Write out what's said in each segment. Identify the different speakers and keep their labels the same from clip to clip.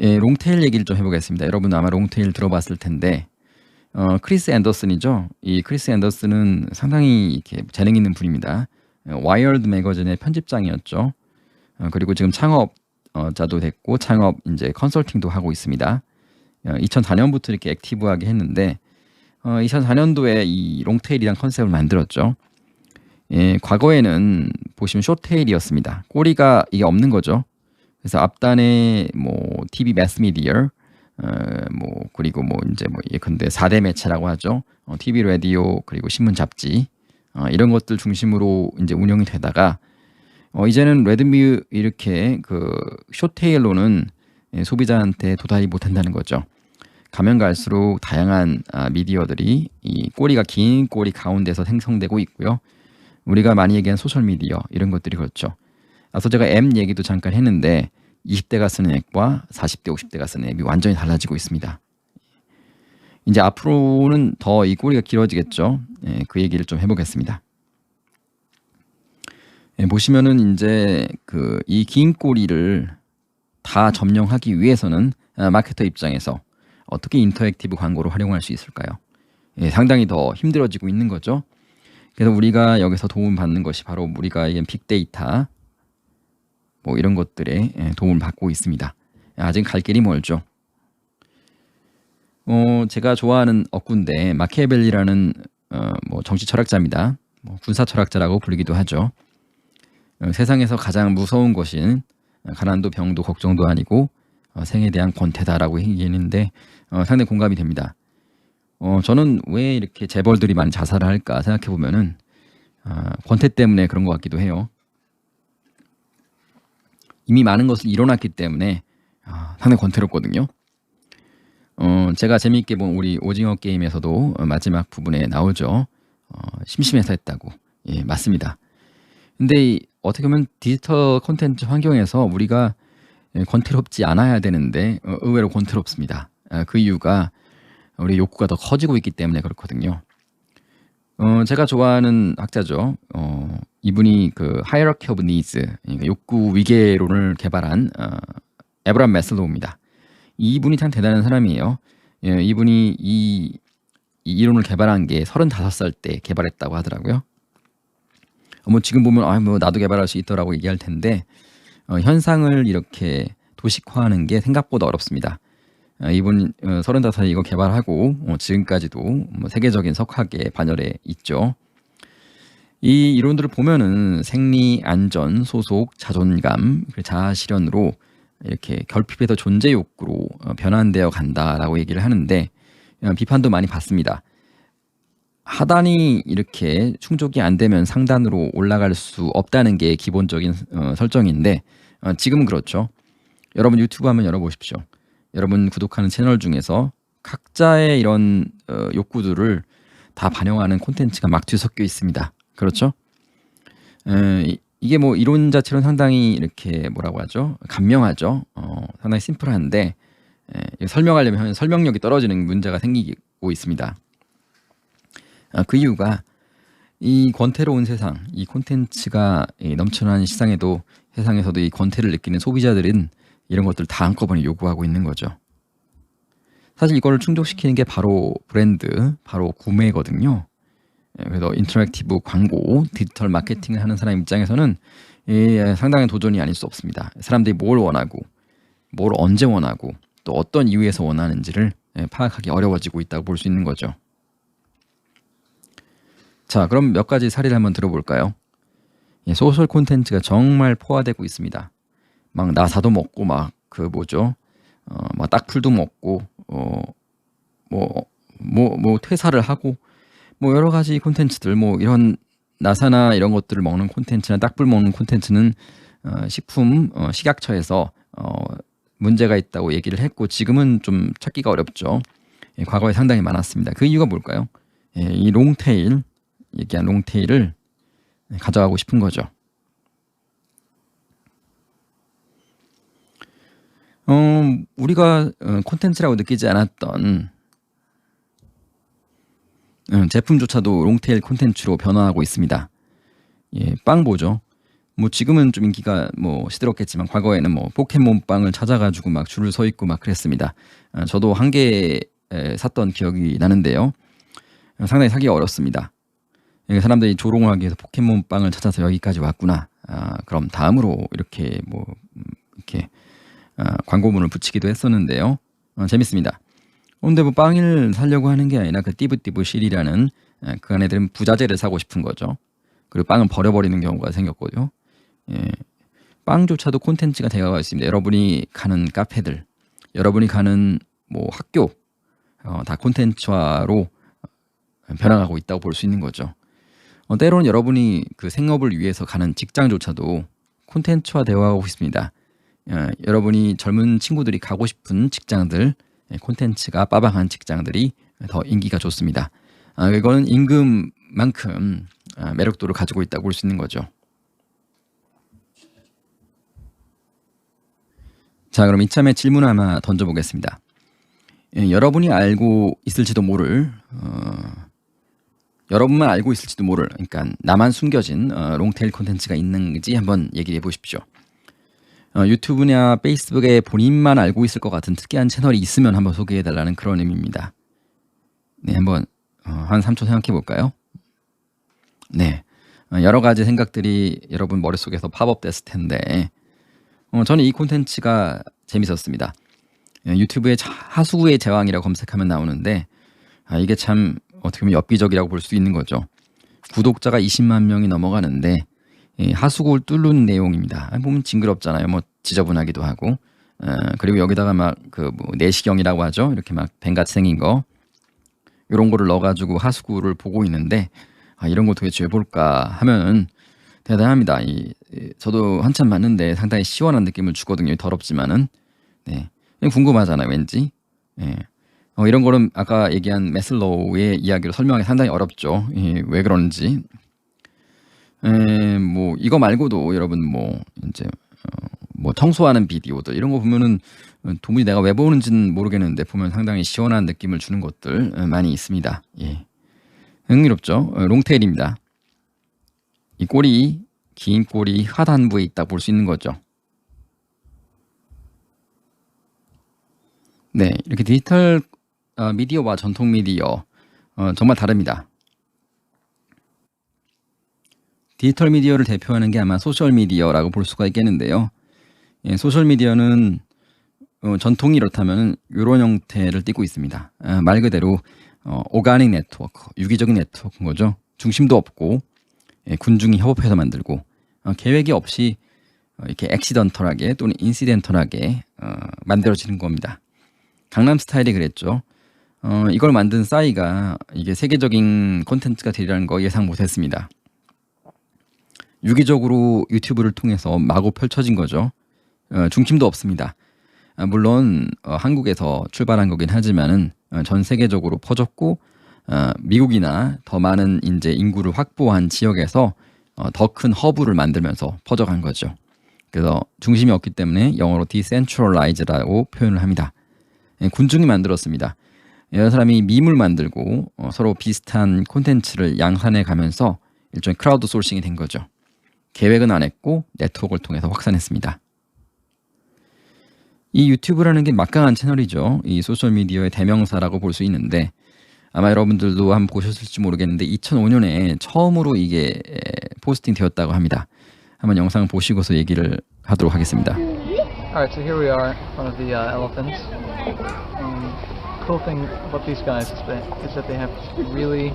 Speaker 1: 예, 롱테일 얘기를 좀 해보겠습니다. 여러분 아마 롱테일 들어봤을 텐데 어, 크리스 앤더슨이죠. 이 크리스 앤더슨은 상당히 이렇게 재능 있는 분입니다. 어, 와이어드 매거진의 편집장이었죠. 어, 그리고 지금 창업자도 됐고 창업 이제 컨설팅도 하고 있습니다. 어, 2004년부터 이렇게 액티브하게 했는데 어, 2004년도에 이 롱테일이란 컨셉을 만들었죠. 예, 과거에는 보시면 쇼테일이었습니다. 꼬리가 이게 없는 거죠. 그래서 앞단에 뭐 TV 매스미디어 어, 뭐 그리고 뭐 이제 뭐 예컨대 4대 매체라고 하죠. 어, TV, 라디오 그리고 신문, 잡지 어, 이런 것들 중심으로 이제 운영이 되다가 어, 이제는 레드미 이렇게 그 쇼테일로는 예, 소비자한테 도달이 못한다는 거죠. 가면 갈수록 다양한 아, 미디어들이 이 꼬리가 긴 꼬리 가운데서 생성되고 있고요. 우리가 많이 얘기한 소셜 미디어 이런 것들이 그렇죠. 앞서 제가 앱 얘기도 잠깐 했는데 20대가 쓰는 앱과 40대, 50대가 쓰는 앱이 완전히 달라지고 있습니다. 이제 앞으로는 더 이 꼬리가 길어지겠죠. 예, 그 얘기를 좀 해보겠습니다. 예, 보시면은 이제 그 이 긴 꼬리를 다 점령하기 위해서는 아, 마케터 입장에서 어떻게 인터랙티브 광고를 활용할 수 있을까요? 예, 상당히 더 힘들어지고 있는 거죠. 그래서 우리가 여기서 도움 받는 것이 바로 우리가 이게 빅데이터 뭐 이런 것들에 예, 도움을 받고 있습니다. 아직 갈 길이 멀죠. 어, 제가 좋아하는 억군데 마키아벨리라는 어, 뭐 정치 철학자입니다. 뭐 군사 철학자라고 불리기도 하죠. 어, 세상에서 가장 무서운 것인 가난도 병도 걱정도 아니고 어, 생에 대한 권태다라고 얘기했는데 어, 상당히 공감이 됩니다. 어, 저는 왜 이렇게 재벌들이 많이 자살을 할까 생각해 보면은 아, 권태 때문에 그런 것 같기도 해요. 이미 많은 것을 이뤄놨기 때문에 아, 상당히 권태롭거든요. 어, 제가 재미있게 본 우리 오징어 게임에서도 마지막 부분에 나오죠. 어, 심심해서 했다고. 예, 맞습니다. 근데 이, 어떻게 보면 디지털 콘텐츠 환경에서 우리가 예, 권태롭지 않아야 되는데 어, 의외로 권태롭습니다. 아, 그 이유가 우리 욕구가 더 커지고 있기 때문에 그렇거든요. 어, 제가 좋아하는 학자죠. 어, 이분이 그 Hierarchy of Needs, 그러니까 욕구 위계론을 개발한 어, 에브람 메슬로우입니다. 이분이 참 대단한 사람이에요. 예, 이분이 이, 이 이론을 개발한 게 35살 때 개발했다고 하더라고요. 어, 뭐 지금 보면 아 뭐 나도 개발할 수 있더라고 얘기할 텐데 어, 현상을 이렇게 도식화하는 게 생각보다 어렵습니다. 어, 이분 어, 35살에 이거 개발하고 어, 지금까지도 뭐 세계적인 석학에 반열에 있죠. 이 이론들을 보면은 생리, 안전, 소속, 자존감, 자아 실현으로 이렇게 결핍에서 존재 욕구로 어, 변환되어 간다라고 얘기를 하는데 어, 비판도 많이 받습니다. 하단이 이렇게 충족이 안 되면 상단으로 올라갈 수 없다는 게 기본적인 어, 설정인데 어, 지금은 그렇죠. 여러분 유튜브 한번 열어보십시오. 여러분 구독하는 채널 중에서 각자의 이런 어, 욕구들을 다 반영하는 콘텐츠가 막 뒤섞여 있습니다. 그렇죠? 에, 이- 이게 뭐 이론 자체로는 상당히 이렇게 뭐라고 하죠? 간명하죠. 어, 상당히 심플한데 에, 설명하려면 설명력이 떨어지는 문제가 생기고 있습니다. 아, 그 이유가 이 권태로운 세상, 이 콘텐츠가 이 넘쳐나는 시장에도 세상에서도 이 권태를 느끼는 소비자들은 이런 것들 다 한꺼번에 요구하고 있는 거죠. 사실 이거를 충족시키는 게 바로 브랜드, 바로 구매거든요. 예, 그래서 인터랙티브 광고, 디지털 마케팅을 하는 사람 입장에서는 이 상당한 도전이 아닐 수 없습니다. 사람들이 뭘 원하고, 뭘 언제 원하고, 또 어떤 이유에서 원하는지를 예, 파악하기 어려워지고 있다고 볼 수 있는 거죠. 자, 그럼 몇 가지 사례를 한번 들어볼까요? 예, 소셜 콘텐츠가 정말 포화되고 있습니다. 막 나사도 먹고 막 그 뭐죠? 어, 막 딱풀도 먹고 어, 뭐, 뭐, 뭐 퇴사를 하고 뭐 여러 가지 콘텐츠들 뭐 이런 나사나 이런 것들을 먹는 콘텐츠나 딱풀 먹는 콘텐츠는 어, 식품 어, 식약처에서 어, 문제가 있다고 얘기를 했고 지금은 좀 찾기가 어렵죠. 예, 과거에 상당히 많았습니다. 그 이유가 뭘까요? 예, 이 롱테일 얘기한 롱테일을 가져가고 싶은 거죠. 어, 우리가 어, 콘텐츠라고 느끼지 않았던 어, 제품조차도 롱테일 콘텐츠로 변화하고 있습니다. 예, 빵 보죠. 뭐 지금은 좀 인기가 뭐 시들었겠지만 과거에는 뭐 포켓몬 빵을 찾아가지고 막 줄을 서 있고 막 그랬습니다. 아, 저도 한 개 샀던 기억이 나는데요. 상당히 사기 어렵습니다. 예, 사람들이 조롱을 하기 위해서 포켓몬 빵을 찾아서 여기까지 왔구나. 아, 그럼 다음으로 이렇게 뭐 음, 이렇게 아, 광고문을 붙이기도 했었는데요. 어, 재밌습니다. 근데 뭐 빵을 사려고 하는 게 아니라 그 띠부띠부 실이라는 아, 그 안에 들은 부자재를 사고 싶은 거죠. 그리고 빵은 버려버리는 경우가 생겼거든요. 예, 빵조차도 콘텐츠가 되어가 있습니다. 여러분이 가는 카페들, 여러분이 가는 뭐 학교, 어, 다 콘텐츠화로 변화가고 있다고 볼 수 있는 거죠. 어, 때로는 여러분이 그 생업을 위해서 가는 직장조차도 콘텐츠화 되어가고 있습니다. 어, 여러분이 젊은 친구들이 가고 싶은 직장들, 예, 콘텐츠가 빠방한 직장들이 더 인기가 좋습니다. 아, 이거는 임금만큼 아, 매력도를 가지고 있다고 볼 수 있는 거죠. 자, 그럼 이참에 질문 하나 던져보겠습니다. 예, 여러분이 알고 있을지도 모를 어, 여러분만 알고 있을지도 모를 그러니까 나만 숨겨진 어, 롱테일 콘텐츠가 있는지 한번 얘기해 보십시오. 어, 유튜브냐 페이스북에 본인만 알고 있을 것 같은 특이한 채널이 있으면 한번 소개해 달라는 그런 의미입니다. 네, 한번 어, 한 3초 생각해 볼까요? 네. 어, 여러 가지 생각들이 여러분 머릿속에서 팝업 됐을 텐데 어, 저는 이 콘텐츠가 재밌었습니다. 예, 유튜브에 하수구의 제왕이라고 검색하면 나오는데 아, 이게 참 어떻게 보면 엽기적이라고 볼 수 있는 거죠. 구독자가 20만 명이 넘어가는데 예, 하수구를 뚫는 내용입니다. 아, 보면 징그럽잖아요. 뭐 지저분하기도 하고 어, 그리고 여기다가 막 그 뭐 내시경이라고 하죠. 이렇게 막 뱀같이 생긴 거 이런 거를 넣어가지고 하수구를 보고 있는데 아, 이런 거 도대체 왜 볼까 하면 대단합니다. 이, 저도 한참 봤는데 상당히 시원한 느낌을 주거든요. 더럽지만은 네 궁금하잖아요. 왠지 예. 어, 이런 거는 아까 얘기한 메슬로우의 이야기로 설명하기 상당히 어렵죠. 예, 왜 그런지. 에, 뭐 이거 말고도 여러분 뭐 이제 어, 뭐 청소하는 비디오들 이런 거 보면은 도무지 내가 왜 보는지는 모르겠는데 보면 상당히 시원한 느낌을 주는 것들 많이 있습니다. 예. 흥미롭죠. 어, 롱테일입니다. 이 꼬리 긴 꼬리 하단부에 있다 볼 수 있는 거죠. 네, 이렇게 디지털 어, 미디어와 전통 미디어 어, 정말 다릅니다. 디지털 미디어를 대표하는 게 아마 소셜 미디어라고 볼 수가 있겠는데요. 예, 소셜 미디어는 어, 전통이 이렇다면 이런 형태를 띠고 있습니다. 아, 말 그대로 어, 오가닉 네트워크, 유기적인 네트워크인 거죠. 중심도 없고 예, 군중이 협업해서 만들고 어, 계획이 없이 어, 이렇게 엑시던털하게 또는 인시덴털하게 어, 만들어지는 겁니다. 강남 스타일이 그랬죠. 어, 이걸 만든 싸이가 이게 세계적인 콘텐츠가 되리라는 거 예상 못했습니다. 유기적으로 유튜브를 통해서 마구 펼쳐진 거죠. 어, 중심도 없습니다. 아, 물론 어, 한국에서 출발한 거긴 하지만은 어, 전 세계적으로 퍼졌고 어, 미국이나 더 많은 이제 인구를 확보한 지역에서 어, 더큰 허브를 만들면서 퍼져간 거죠. 그래서 중심이 없기 때문에 영어로 decentralize라고 표현을 합니다. 예, 군중이 만들었습니다. 여러 사람이 밈을 만들고 어, 서로 비슷한 콘텐츠를 양산해 가면서 일종의 크라우드 소싱이 된 거죠. 계획은 안 했고 네트워크를 통해서 확산했습니다. 이 유튜브라는 게 막강한 채널이죠. 이 소셜 미디어의 대명사라고 볼 수 있는데 아마 여러분들도 한번 보셨을지 모르겠는데 2005년에 처음으로 이게 포스팅 되었다고 합니다. 한번 영상 보시고서 얘기를 하도록 하겠습니다.
Speaker 2: Alright, so here we are front of the uh, elephants. Um, cool thing about these guys is that, is that they have really,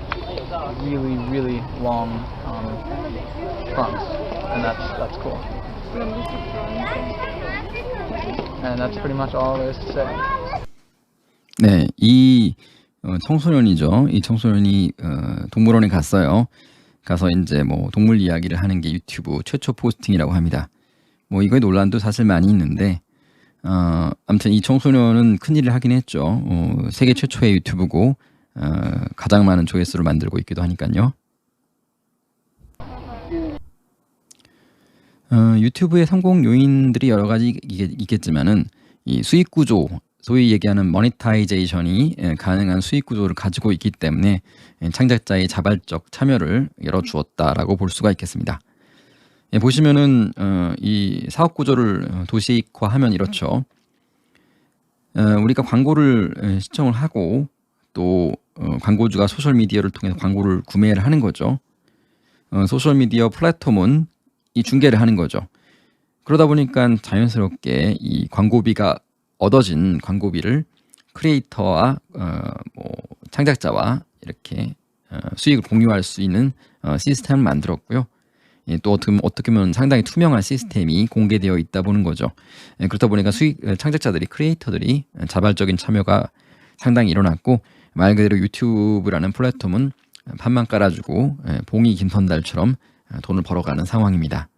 Speaker 2: really, really long um, fronts, and that's that's cool. And that's pretty much all there is to say.
Speaker 1: 네, 이 어, 청소년이죠. 이 청소년이 어, 동물원에 갔어요. 가서 이제 뭐 동물 이야기를 하는 게 유튜브 최초 포스팅이라고 합니다. 뭐 이거의 논란도 사실 많이 있는데 어, 아무튼 이 청소년은 큰 일을 하긴 했죠. 어, 세계 최초의 유튜브고 어, 가장 많은 조회수를 만들고 있기도 하니까요. 어, 유튜브의 성공 요인들이 여러 가지 있겠지만은 이 수익 구조, 소위 얘기하는 모니타이제이션이 예, 가능한 수익 구조를 가지고 있기 때문에 예, 창작자의 자발적 참여를 열어주었다라고 볼 수가 있겠습니다. 예, 보시면은 어, 이 사업 구조를 어, 도시화하면 이렇죠. 어, 우리가 광고를 에, 시청을 하고 또 어, 광고주가 소셜 미디어를 통해서 광고를 구매를 하는 거죠. 어, 소셜 미디어 플랫폼은 이 중계를 하는 거죠. 그러다 보니까 자연스럽게 이 광고비가 얻어진 광고비를 크리에이터와 어, 뭐 창작자와 이렇게 어, 수익을 공유할 수 있는 어, 시스템을 만들었고요. 예, 또 어떻게 보면, 상당히 투명한 시스템이 공개되어 있다 보는 거죠. 예, 그렇다 보니까 수익 어, 창작자들이 크리에이터들이 자발적인 참여가 상당히 일어났고 말 그대로 유튜브라는 플랫폼은 판만 깔아주고 예, 봉이 긴 선달처럼 어, 돈을 벌어가는 상황입니다.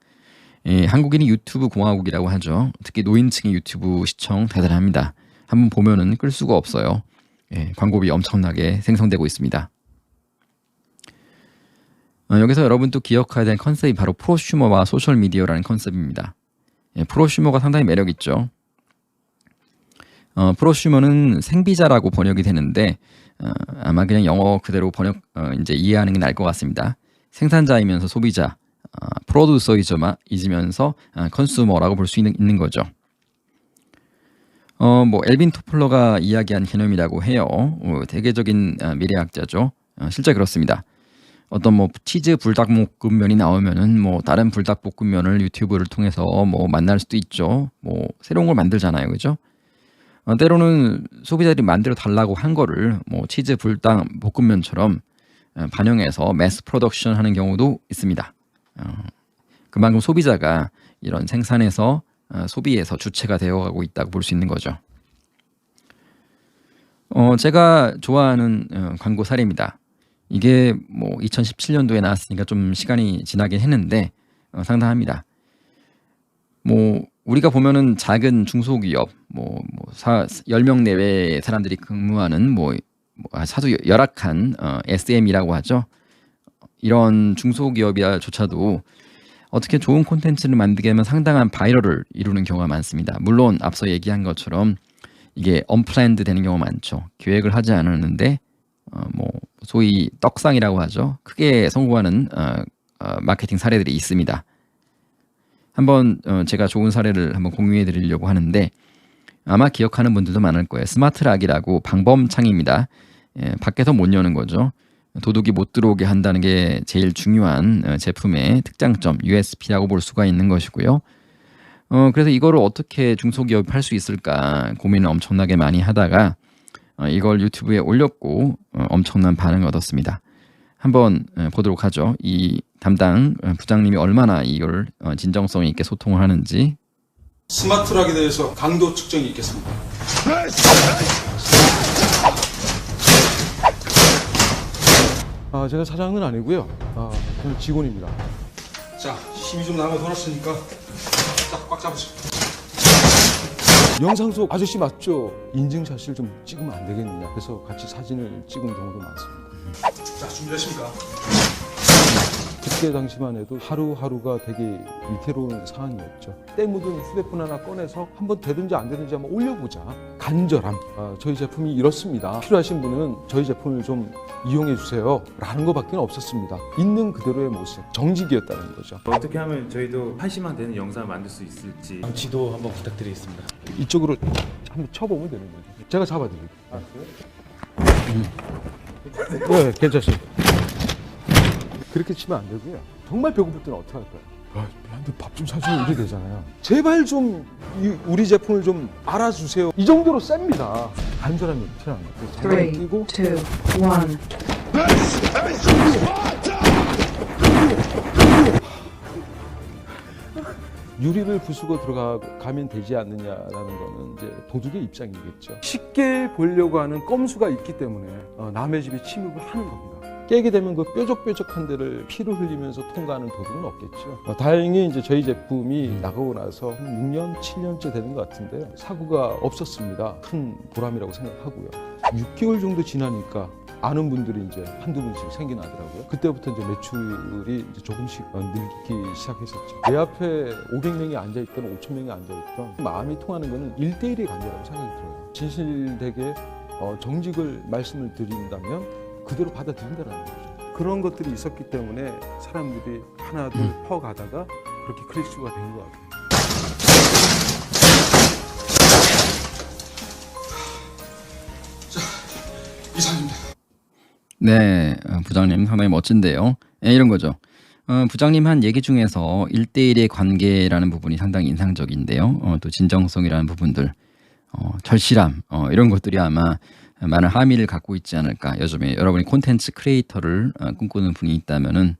Speaker 1: 예, 한국인이 유튜브 공화국이라고 하죠. 특히 노인층의 유튜브 시청 대단합니다. 한번 보면은 끌 수가 없어요. 예, 광고비 엄청나게 생성되고 있습니다. 어, 여기서 여러분 또 기억해야 될 컨셉이 바로 프로슈머와 소셜 미디어라는 컨셉입니다. 예, 프로슈머가 상당히 매력 있죠. 어, 프로슈머는 생비자라고 번역이 되는데 어, 아마 그냥 영어 그대로 번역 어, 이제 이해하는 게 나을 것 같습니다. 생산자이면서 소비자, 어, 프로듀서이면서 어, 컨슈머라고 볼 수 있는, 있는 거죠. 어, 뭐 엘빈 토플러가 이야기한 개념이라고 해요. 어, 대개적인 어, 미래학자죠. 어, 실제 그렇습니다. 어떤 뭐 치즈 불닭볶음면이 나오면은 뭐 다른 불닭볶음면을 유튜브를 통해서 뭐 만날 수도 있죠. 뭐 새로운 걸 만들잖아요, 그죠? 어, 때로는 소비자들이 만들어 달라고 한 거를 뭐 치즈 불닭 볶음면처럼 어, 반영해서 매스 프로덕션 하는 경우도 있습니다. 어, 그만큼 소비자가 이런 생산에서 어, 소비에서 주체가 되어가고 있다고 볼 수 있는 거죠. 어, 제가 좋아하는 어, 광고 사례입니다. 이게 뭐 2017년도에 나왔으니까 좀 시간이 지나긴 했는데 어, 상당합니다. 뭐 우리가 보면은 작은 중소기업 뭐, 뭐 사, 10명 내외의 사람들이 근무하는 뭐, 뭐 사도 열악한 어, SM이라고 하죠. 이런 중소기업이조차도 어떻게 좋은 콘텐츠를 만들게 하면 상당한 바이럴을 이루는 경우가 많습니다. 물론 앞서 얘기한 것처럼 이게 언플랜드 되는 경우가 많죠. 계획을 하지 않았는데 어, 뭐 소위 떡상이라고 하죠. 크게 성공하는 어, 어, 마케팅 사례들이 있습니다. 한번 어, 제가 좋은 사례를 한번 공유해 드리려고 하는데 아마 기억하는 분들도 많을 거예요. 스마트락이라고 방범창입니다. 예, 밖에서 못 여는 거죠. 도둑이 못 들어오게 한다는 게 제일 중요한 어, 제품의 특장점 USP라고 볼 수가 있는 것이고요. 어, 그래서 이거를 어떻게 중소기업이 팔 수 있을까 고민을 엄청나게 많이 하다가 어, 이걸 유튜브에 올렸고 어, 엄청난 반응을 얻었습니다. 한번 어, 보도록 하죠. 이 담당 어, 부장님이 얼마나 이걸 어, 진정성 있게 소통을 하는지
Speaker 3: 스마트락에 대해서 강도 측정이 있겠습니다.
Speaker 4: 아, 제가 사장은 아니고요. 아, 저는 직원입니다.
Speaker 3: 자, 힘이 좀 남아 돌았으니까 딱꽉 잡으세요.
Speaker 4: 영상 속 아저씨 맞죠? 인증샷을 좀 찍으면 안 되겠느냐. 그래서 같이 사진을 찍은 경우도 많습니다.
Speaker 3: 자, 준비되십니까?
Speaker 4: 그때 당시만 해도 하루하루가 되게 위태로운 상황이었죠. 때 묻은 휴대폰 하나 꺼내서 한번 되든지 안 되든지 한번 올려보자. 간절함. 아, 저희 제품이 이렇습니다. 필요하신 분은 저희 제품을 좀 이용해 주세요. 라는 것밖에 없었습니다. 있는 그대로의 모습. 정직이었다는 거죠.
Speaker 5: 어떻게 하면 저희도 80만 되는 영상을 만들 수 있을지
Speaker 6: 지도 한번 부탁드리겠습니다.
Speaker 4: 이쪽으로 한번 쳐보면 되는 거죠. 제가 잡아드릴게요. 아, 그래요? 네, 괜찮습니다. 그렇게 치면 안 되고요. 정말 배고플 때는 어떻게 할까요? 아, 얘한테 밥좀 사주면 이래 되잖아요. 제발 좀 이- 우리 제품을 좀 알아주세요. 이 정도로 셉니다. 장갑을
Speaker 7: Three,
Speaker 4: 끼고
Speaker 7: two, one.
Speaker 4: 유리를 부수고 들어가면 되지 않느냐라는 거는 이제 도둑의 입장이겠죠. 쉽게 보려고 하는 꼼수가 있기 때문에 어, 남의 집에 침입을 하는 겁니다. 깨게 되면 그 뾰족뾰족한 데를 피를 흘리면서 통과하는 도둑은 없겠죠. 어, 다행히 이제 저희 제품이 나가고 나서 한 6년, 7년째 되는 것 같은데요. 사고가 없었습니다. 큰 보람이라고 생각하고요. 6개월 정도 지나니까 아는 분들이 이제 한두 분씩 생겨나더라고요. 그때부터 이제 매출이 이제 조금씩 어, 늘기 시작했었죠. 내 앞에 500명이 앉아있던 5,000명이 앉아있던 마음이 통하는 거는 1대1의 관계라고 생각이 들어요. 진실되게 어, 정직을 말씀을 드린다면 그대로 받아들인다는 거죠. 그런 것들이 있었기 때문에 사람들이 하나둘 퍼가다가 그렇게 클릭수가 된 것 같아요.
Speaker 3: 이상입니다.
Speaker 1: 네, 어, 부장님 상당히 멋진데요. 예, 이런 거죠. 어, 부장님 한 얘기 중에서 1대1의 관계라는 부분이 상당히 인상적인데요. 어, 또 진정성이라는 부분들, 어, 절실함, 어, 이런 것들이 아마 많은 함의를 갖고 있지 않을까. 요즘에 여러분이 콘텐츠 크리에이터를 어, 꿈꾸는 분이 있다면은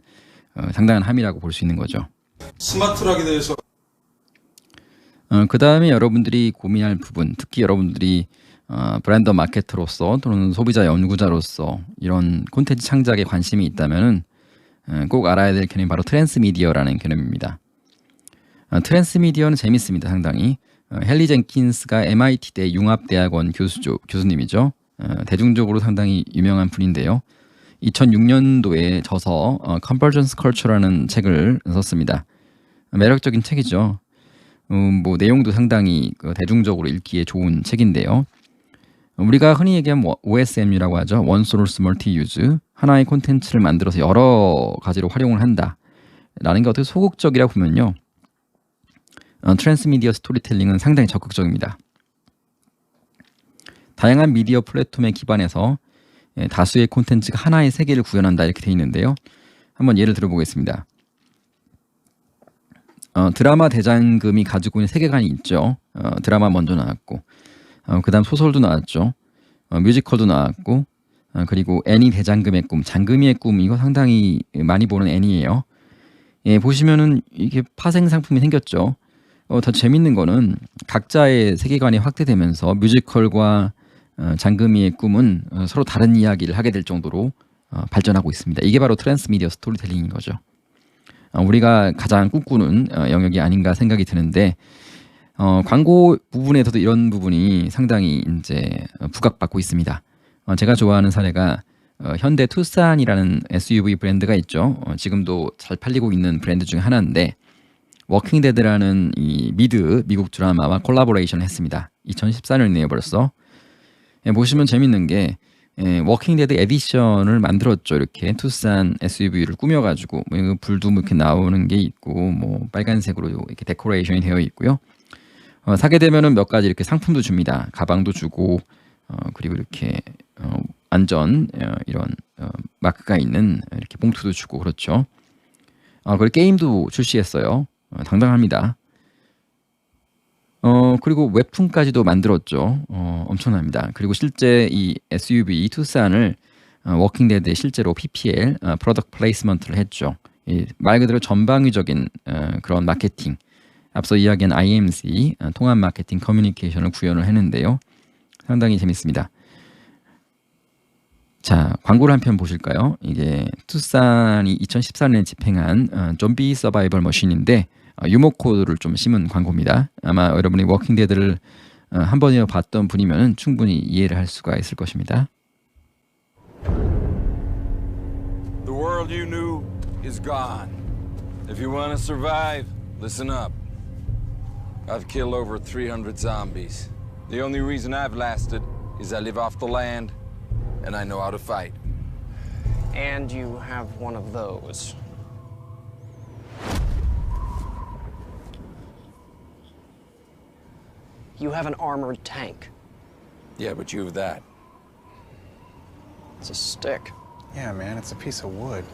Speaker 1: 어, 상당한 함의라고 볼 수 있는 거죠.
Speaker 3: 스마트락에 대해서
Speaker 1: 어, 그 다음에 여러분들이 고민할 부분, 특히 여러분들이 어, 브랜드 마케터로서 또는 소비자 연구자로서 이런 콘텐츠 창작에 관심이 있다면은 어, 꼭 알아야 될 개념이 바로 트랜스미디어라는 개념입니다. 어, 트랜스미디어는 재밌습니다, 상당히. 어, 헨리 젠킨스가 MIT대 융합대학원 교수죠, 교수님이죠. 어, 대중적으로 상당히 유명한 분인데요. 2006년도에 저서 어, Convergence Culture라는 책을 썼습니다. 매력적인 책이죠. 음, 뭐 내용도 상당히 그 대중적으로 읽기에 좋은 책인데요. 우리가 흔히 얘기하는 뭐 OSM이라고 하죠. One Source Multi Use. 하나의 콘텐츠를 만들어서 여러 가지로 활용을 한다. 라는 게 어떻게 소극적이라고 보면요. 어, 트랜스미디어 스토리텔링은 상당히 적극적입니다. 다양한 미디어 플랫폼에 기반해서 예, 다수의 콘텐츠가 하나의 세계를 구현한다 이렇게 되어 있는데요. 한번 예를 들어보겠습니다. 어, 드라마 대장금이 가지고 있는 세계관이 있죠. 어, 드라마 먼저 나왔고, 어, 그다음 소설도 나왔죠. 어, 뮤지컬도 나왔고, 어, 그리고 애니 대장금의 꿈, 장금이의 꿈 이거 상당히 많이 보는 애니예요. 예, 보시면은 이게 파생 상품이 생겼죠. 어, 더 재밌는 거는 각자의 세계관이 확대되면서 뮤지컬과 어, 장금이의 꿈은 어, 서로 다른 이야기를 하게 될 정도로 어, 발전하고 있습니다. 이게 바로 트랜스미디어 스토리텔링인 거죠. 어, 우리가 가장 꿈꾸는 어, 영역이 아닌가 생각이 드는데 어, 광고 부분에서도 이런 부분이 상당히 이제 어, 부각받고 있습니다. 어, 제가 좋아하는 사례가 어, 현대 투싼이라는 SUV 브랜드가 있죠. 어, 지금도 잘 팔리고 있는 브랜드 중에 하나인데 워킹 데드라는 이 미드 미국 드라마와 콜라보레이션 했습니다. 2014년이네요 벌써. 예, 보시면 재밌는 게 예, 워킹 데드 에디션을 만들었죠. 이렇게 투싼 SUV를 꾸며가지고 뭐 불도 뭐 이렇게 나오는 게 있고 뭐 빨간색으로 이렇게 데코레이션이 되어 있고요. 어, 사게 되면은 몇 가지 이렇게 상품도 줍니다. 가방도 주고 어, 그리고 이렇게 어, 안전 어, 이런 어, 마크가 있는 이렇게 봉투도 주고 그렇죠. 어, 그리고 게임도 출시했어요. 어, 당당합니다. 어 그리고 웹툰까지도 만들었죠. 어 엄청납니다. 그리고 실제 이 SUV 투싼을 어, 워킹 데드에 실제로 PPL 어, 프로덕트 플레이스먼트를 했죠. 이, 말 그대로 전방위적인 어, 그런 마케팅. 앞서 이야기한 IMC 어, 통합 마케팅 커뮤니케이션을 구현을 했는데요. 상당히 재밌습니다. 자 광고를 한 편 보실까요? 이게 투싼이 2014년에 집행한 어, 좀비 서바이벌 머신인데 어, 유머 코드를 좀 심은 광고입니다. 아마 여러분이 워킹 데드를 어, 한 번이나 봤던 분이면 충분히 이해를 할 수가 있을 것입니다.
Speaker 7: The world you knew is gone. If you want to survive, listen up. I've killed over 300 zombies. The only reason I've lasted is I live off the land and I know how to fight.
Speaker 8: And you have one of those. You have an armored tank.
Speaker 7: Yeah, but you have that.
Speaker 8: It's a stick.
Speaker 9: Yeah, man, it's a piece of wood.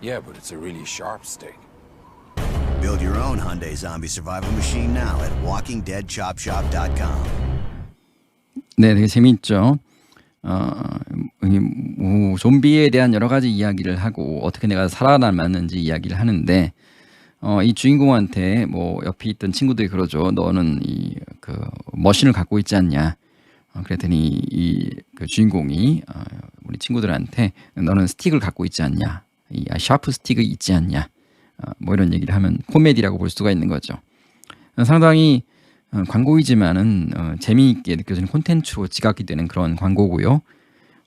Speaker 7: Yeah, but it's a really sharp stick.
Speaker 10: Build your own Hyundai Zombie Survival Machine now at WalkingDeadChopShop.com.
Speaker 1: 네, 되게 재미있죠. 어, 이 뭐, 좀비에 대한 여러 가지 이야기를 하고 어떻게 내가 살아남았는지 이야기를 하는데 어, 이 주인공한테 뭐 옆에 있던 친구들이 그러죠. 너는 이 그 머신을 갖고 있지 않냐. 어, 그랬더니 이 그 주인공이 어, 우리 친구들한테 너는 스틱을 갖고 있지 않냐. 이 아, 샤프 스틱이 있지 않냐. 어, 뭐 이런 얘기를 하면 코미디라고 볼 수가 있는 거죠. 어, 상당히 어, 광고이지만은 어, 재미있게 느껴지는 콘텐츠로 지각이 되는 그런 광고고요.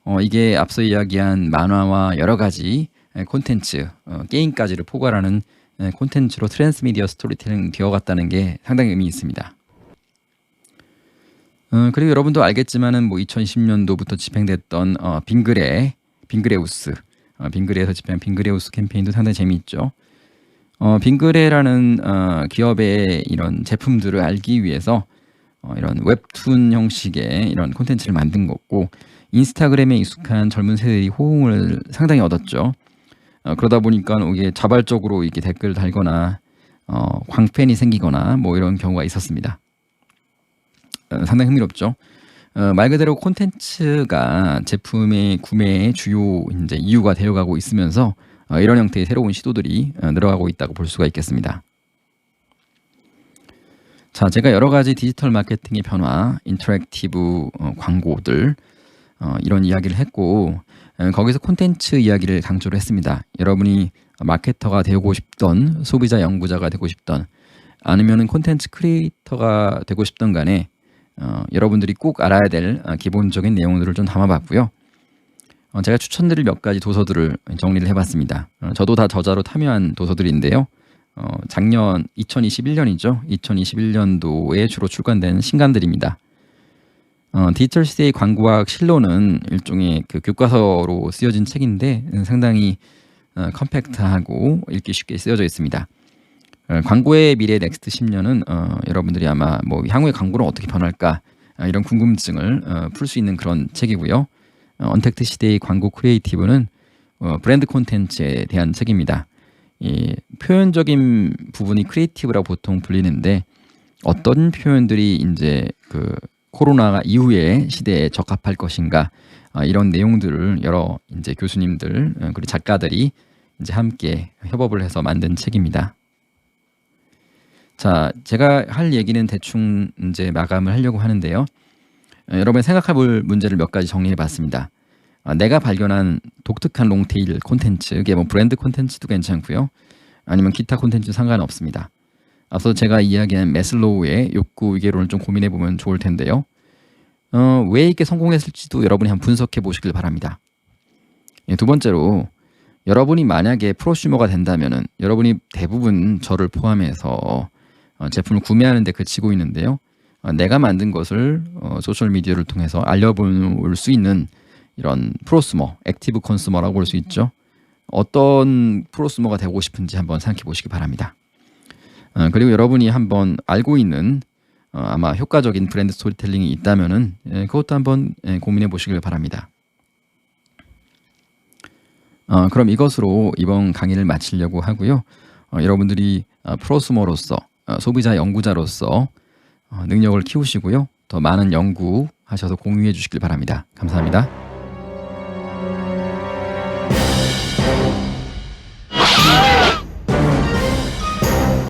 Speaker 1: 어, 이게 앞서 이야기한 만화와 여러 가지 에, 콘텐츠, 어, 게임까지를 포괄하는 에, 콘텐츠로 트랜스미디어 스토리텔링 되어갔다는 게 상당히 의미 있습니다. 어, 그리고 여러분도 알겠지만은 뭐 2010년도부터 집행됐던 어, 빙그레, 빙그레우스, 어, 빙그레에서 집행한 빙그레우스 캠페인도 상당히 재미있죠. 어, 빙그레라는 어, 기업의 이런 제품들을 알기 위해서 어, 이런 웹툰 형식의 이런 콘텐츠를 만든 거고 인스타그램에 익숙한 젊은 세대의 호응을 상당히 얻었죠. 어, 그러다 보니까 이게 자발적으로 이렇게 댓글 달거나 어, 광팬이 생기거나 뭐 이런 경우가 있었습니다. 어, 상당히 흥미롭죠. 어, 말 그대로 콘텐츠가 제품의 구매의 주요 이제 이유가 되어가고 있으면서 어, 이런 형태의 새로운 시도들이 어, 늘어가고 있다고 볼 수가 있겠습니다. 자, 제가 여러 가지 디지털 마케팅의 변화, 인터랙티브 어, 광고들 어, 이런 이야기를 했고 어, 거기서 콘텐츠 이야기를 강조를 했습니다. 여러분이 마케터가 되고 싶던 소비자 연구자가 되고 싶던 아니면은 콘텐츠 크리에이터가 되고 싶던 간에 어, 여러분들이 꼭 알아야 될 어, 기본적인 내용들을 좀 담아봤고요. 어, 제가 추천드릴 몇 가지 도서들을 정리를 해봤습니다. 어, 저도 다 저자로 참여한 도서들인데요. 어, 작년 2021년이죠. 2021년도에 주로 출간된 신간들입니다. 어, 디지털 시대의 광고학 실로는 일종의 그 교과서로 쓰여진 책인데 음, 상당히 어, 컴팩트하고 읽기 쉽게 쓰여져 있습니다. 어, 광고의 미래 넥스트 10년은 어, 여러분들이 아마 뭐 향후의 광고는 어떻게 변할까 아, 이런 궁금증을 어, 풀수 있는 그런 책이고요. 어, 언택트 시대의 광고 크리에이티브는 어, 브랜드 콘텐츠에 대한 책입니다. 이 표현적인 부분이 크리에이티브라고 보통 불리는데 어떤 표현들이 이제 그 코로나 이후의 시대에 적합할 것인가 아, 이런 내용들을 여러 이제 교수님들 어, 그리고 작가들이 이제 함께 협업을 해서 만든 책입니다. 자, 제가 할 얘기는 대충 이제 마감을 하려고 하는데요. 어, 여러분 생각해 볼 문제를 몇 가지 정리해 봤습니다. 아, 내가 발견한 독특한 롱테일 콘텐츠, 뭐 브랜드 콘텐츠도 괜찮고요. 아니면 기타 콘텐츠 상관없습니다. 앞서 제가 이야기한 메슬로우의 욕구 위계론을 좀 고민해 보면 좋을 텐데요. 어, 왜 이렇게 성공했을지도 여러분이 한번 분석해 보시길 바랍니다. 예, 두 번째로 여러분이 만약에 프로슈머가 된다면은 여러분이 대부분 저를 포함해서 어, 제품을 구매하는데 그치고 있는데요. 어, 내가 만든 것을 어, 소셜 미디어를 통해서 알려볼 수 있는 이런 프로스머, 액티브 컨슈머라고 볼 수 있죠. 어떤 프로스머가 되고 싶은지 한번 생각해 보시기 바랍니다. 어, 그리고 여러분이 한번 알고 있는 어, 아마 효과적인 브랜드 스토리텔링이 있다면은 예, 그것도 한번 예, 고민해 보시길 바랍니다. 어, 그럼 이것으로 이번 강의를 마치려고 하고요. 어, 여러분들이 어, 프로스머로서 어, 소비자 연구자로서 어, 능력을 키우시고요. 더 많은 연구하셔서 공유해 주시길 바랍니다. 감사합니다.